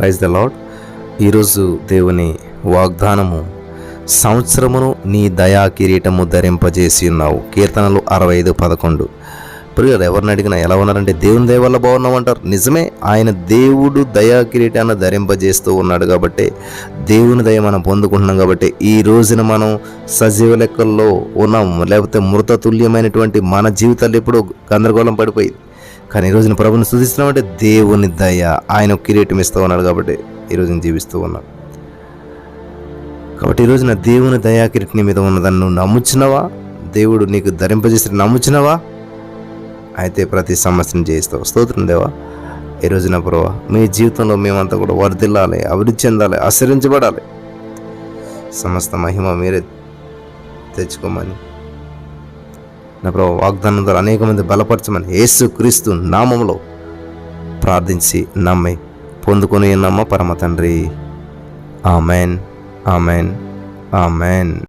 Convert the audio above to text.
Rise the lord ఈరోజు దేవుని వాగ్దానము సంవత్సరమును నీ దయా కిరీటము ధరింపజేసి ఉన్నావు. కీర్తనలు అరవై ఐదు పదకొండు. ప్రియులు ఎవరిని అడిగినా ఎలా ఉన్నారంటే దేవుని దయ వల్ల బాగున్నామంటారు నిజమే ఆయన దేవుడు దయా కిరీటాన్ని ధరింపజేస్తూ ఉన్నాడు కాబట్టి దేవుని దయ మనం పొందుకుంటున్నాం కాబట్టి ఈ రోజున మనం సజీవ లెక్కల్లో ఉన్నాము లేకపోతే మృత తుల్యమైనటువంటి మన జీవితాలు ఎప్పుడూ గందరగోళం పడిపోయింది కానీ ఈ రోజున ప్రభుని స్థుతిస్తున్నామంటే దేవుని దయ ఆయన కిరీటం ఇస్తూ ఉన్నాడు కాబట్టి ఈ రోజున జీవిస్తూ ఉన్నాను. కాబట్టి ఈ రోజున దేవుని దయా కిరీటం మీద ఉన్నదాన్ని నువ్వు నమ్ముచినవా దేవుడు నీకు ధరింపజేసి నమ్ముచినవా అయితే ప్రతి సమస్యను జయిస్తావు. స్తోత్రం దేవా. ఈ రోజున ప్రభా మీ జీవితంలో మేమంతా కూడా వర్ధిల్లాలి అభివృద్ధి చెందాలి ఆశ్రయించబడాలి. సమస్త మహిమ మీరే తెచ్చుకోమని నా ప్రభు వాగ్దానం ద్వారా అనేక మంది బలపరచమని యేసు క్రీస్తు నామంలో ప్రార్థించి నమ్మి పొందుకొని నమ్మ పరమ తండ్రి. ఆమెన్. ఆమెన్. ఆమెన్.